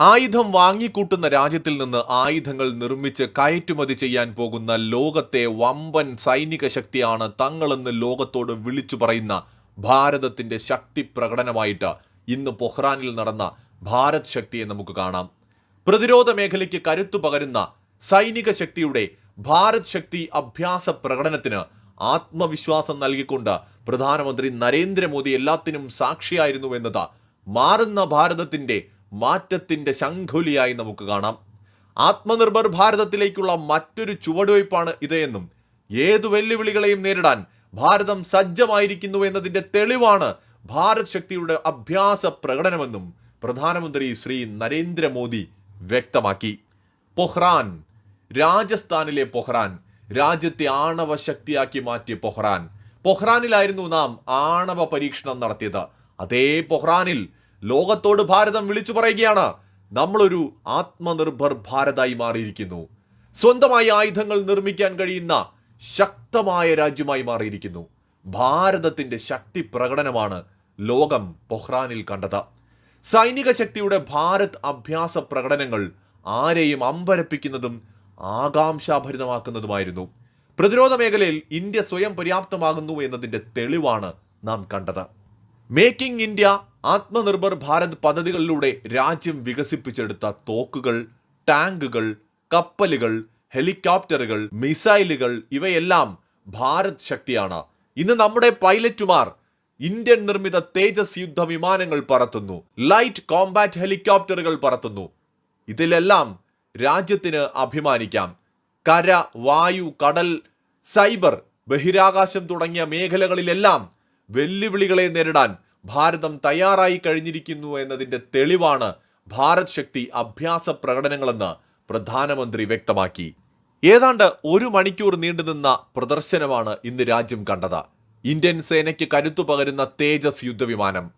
ആയുധം വാങ്ങിക്കൂട്ടുന്ന രാജ്യത്തിൽ നിന്ന് ആയുധങ്ങൾ നിർമ്മിച്ച് കയറ്റുമതി ചെയ്യാൻ പോകുന്ന ലോകത്തെ വമ്പൻ സൈനിക ശക്തിയാണ് തങ്ങളെന്ന് ലോകത്തോട് വിളിച്ചു പറയുന്ന ഭാരതത്തിന്റെ ശക്തി പ്രകടനമായിട്ട് ഇന്ന് പൊഹ്റാനിൽ നടന്ന ഭാരത് ശക്തിയെ നമുക്ക് കാണാം. പ്രതിരോധ മേഖലയ്ക്ക് കരുത്തു പകരുന്ന സൈനിക ശക്തിയുടെ ഭാരത് ശക്തി അഭ്യാസ പ്രകടനത്തിന് ആത്മവിശ്വാസം നൽകിക്കൊണ്ട് പ്രധാനമന്ത്രി നരേന്ദ്രമോദി എല്ലാത്തിനും സാക്ഷിയായിരുന്നു എന്നത് മാറുന്ന ഭാരതത്തിന്റെ മാറ്റത്തിന്റെ ശംഖുലിയായി നമുക്ക് കാണാം. ആത്മനിർഭർ ഭാരതത്തിലേക്കുള്ള മറ്റൊരു ചുവടുവയ്പ്പാണ് ഇതെന്നും ഏതു വെല്ലുവിളികളെയും നേരിടാൻ ഭാരതം സജ്ജമായിരിക്കുന്നു എന്നതിന്റെ തെളിവാണ് ഭാരത് ശക്തിയുടെ അഭ്യാസ പ്രകടനമെന്നും പ്രധാനമന്ത്രി ശ്രീ നരേന്ദ്രമോദി വ്യക്തമാക്കി. പൊഹ്റാൻ രാജസ്ഥാനിലെ പൊഹ്റാൻ രാജ്യത്തെ ആണവ ശക്തിയാക്കി മാറ്റിയ പൊഹ്റാൻ. പൊഹ്റാനിലായിരുന്നു നാം ആണവ പരീക്ഷണം നടത്തിയത്. അതേ പൊഹ്റാനിൽ ലോകത്തോട് ഭാരതം വിളിച്ചു പറയുകയാണ്. നമ്മളൊരു ആത്മനിർഭർ ഭാരതായി മാറിയിരിക്കുന്നു. സ്വന്തമായി ആയുധങ്ങൾ നിർമ്മിക്കാൻ കഴിയുന്ന ശക്തമായ രാജ്യമായി മാറിയിരിക്കുന്നു. ഭാരതത്തിന്റെ ശക്തി പ്രകടനമാണ് ലോകം പൊഹ്റാനിൽ കണ്ടത്. സൈനിക ശക്തിയുടെ ഭാരത് അഭ്യാസ പ്രകടനങ്ങൾ ആരെയും അമ്പരപ്പിക്കുന്നതും ആകാംക്ഷാഭരിതമാക്കുന്നതുമായിരുന്നു. പ്രതിരോധ മേഖലയിൽ ഇന്ത്യ സ്വയം പര്യാപ്തമാകുന്നു എന്നതിന്റെ തെളിവാണ് നാം കണ്ടത്. മേക്കിംഗ് ഇന്ത്യ ആത്മനിർഭർ ഭാരത് പദ്ധതികളിലൂടെ രാജ്യം വികസിപ്പിച്ചെടുത്ത തോക്കുകൾ ടാങ്കുകൾ കപ്പലുകൾ ഹെലികോപ്റ്ററുകൾ മിസൈലുകൾ ഇവയെല്ലാം ഭാരത് ശക്തിയാണ്. ഇന്ന് നമ്മുടെ പൈലറ്റുമാർ ഇന്ത്യൻ നിർമ്മിത തേജസ് യുദ്ധ വിമാനങ്ങൾ പറത്തുന്നു ലൈറ്റ് കോമ്പാറ്റ് ഹെലികോപ്റ്ററുകൾ പറത്തുന്നു. ഇതിലെല്ലാം രാജ്യത്തിന് അഭിമാനിക്കാം. കര വായു കടൽ സൈബർ ബഹിരാകാശം തുടങ്ങിയ മേഖലകളിലെല്ലാം വെല്ലുവിളികളെ നേരിടാൻ ഭാരതം തയ്യാറായി കഴിഞ്ഞിരിക്കുന്നു എന്നതിന്റെ തെളിവാണ് ഭാരത് ശക്തി അഭ്യാസ പ്രകടനങ്ങളെന്ന് പ്രധാനമന്ത്രി വ്യക്തമാക്കി. ഏതാണ്ട് ഒരു മണിക്കൂർ നീണ്ടുനിന്ന പ്രദർശനമാണ് ഇന്ന് രാജ്യം കണ്ടത്. ഇന്ത്യൻ സേനയ്ക്ക് കരുത്തു പകരുന്ന തേജസ് യുദ്ധവിമാനം.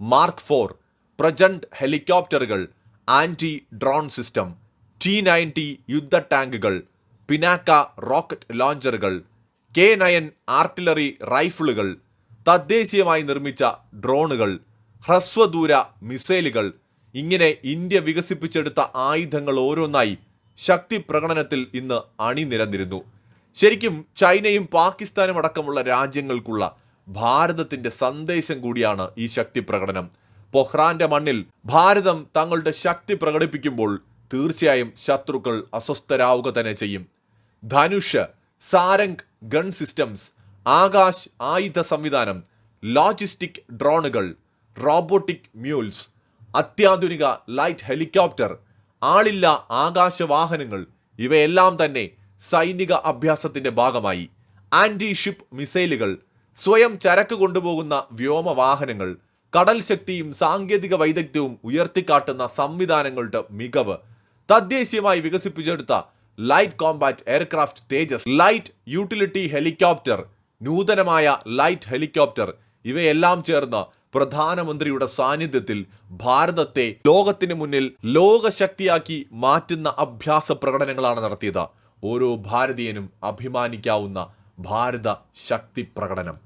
മാർക്ക് ഫോർ പ്രജന്റ് ഹെലികോപ്റ്ററുകൾ anti drone system T ninety യുദ്ധ ടാങ്കുകൾ പിനാക്ക റോക്കറ്റ് ലോഞ്ചറുകൾ കെ നയൻ ആർട്ടിലറി റൈഫിളുകൾ തദ്ദേശീയമായി നിർമ്മിച്ച ഡ്രോണുകൾ ഹ്രസ്വദൂര മിസൈലുകൾ ഇങ്ങനെ ഇന്ത്യ വികസിപ്പിച്ചെടുത്ത ആയുധങ്ങൾ ഓരോന്നായി ശക്തി പ്രകടനത്തിൽ ഇന്ന് അണിനിരന്നിരുന്നു ശരിക്കും ചൈനയും പാകിസ്ഥാനും അടക്കമുള്ള രാജ്യങ്ങൾക്കുള്ള ഭാരതത്തിന്റെ സന്ദേശം കൂടിയാണ് ഈ ശക്തി പ്രകടനം. പൊഹ്റാന്റെ മണ്ണിൽ ഭാരതം തങ്ങളുടെ ശക്തി പ്രകടിപ്പിക്കുമ്പോൾ തീർച്ചയായും ശത്രുക്കൾ അസ്വസ്ഥരാവുക തന്നെ ചെയ്യും. ധനുഷ് സാരംഗ് ഗൺ സിസ്റ്റംസ് ആകാശ് ആയുധ സംവിധാനം ലോജിസ്റ്റിക് ഡ്രോണുകൾ റോബോട്ടിക് മ്യൂൾസ് അത്യാധുനിക ലൈറ്റ് ഹെലികോപ്റ്റർ ആളില്ല ആകാശ വാഹനങ്ങൾ ഇവയെല്ലാം തന്നെ സൈനിക അഭ്യാസത്തിന്റെ ഭാഗമായി. ആന്റി ഷിപ്പ് മിസൈലുകൾ സ്വയം ചരക്ക് കൊണ്ടുപോകുന്ന വ്യോമ വാഹനങ്ങൾ കടൽ ശക്തിയും സാങ്കേതിക വൈദഗ്ധ്യവും ഉയർത്തിക്കാട്ടുന്ന സംവിധാനങ്ങളുടെ മികവ് തദ്ദേശീയമായി വികസിപ്പിച്ചെടുത്ത light combat aircraft Tejas light utility helicopter നൂതനമായ ലൈറ്റ് ഹെലികോപ്റ്റർ. ഇവയെല്ലാം ചേർന്ന് പ്രധാനമന്ത്രിയുടെ സാന്നിധ്യത്തിൽ ഭാരതത്തെ ലോകത്തിന് മുന്നിൽ ലോകശക്തിയാക്കി മാറ്റുന്ന അഭ്യാസ പ്രകടനങ്ങളാണ് നടത്തിയത്. ഓരോ ഭാരതീയനും അഭിമാനിക്കാവുന്ന ഭാരത ശക്തി പ്രകടനം.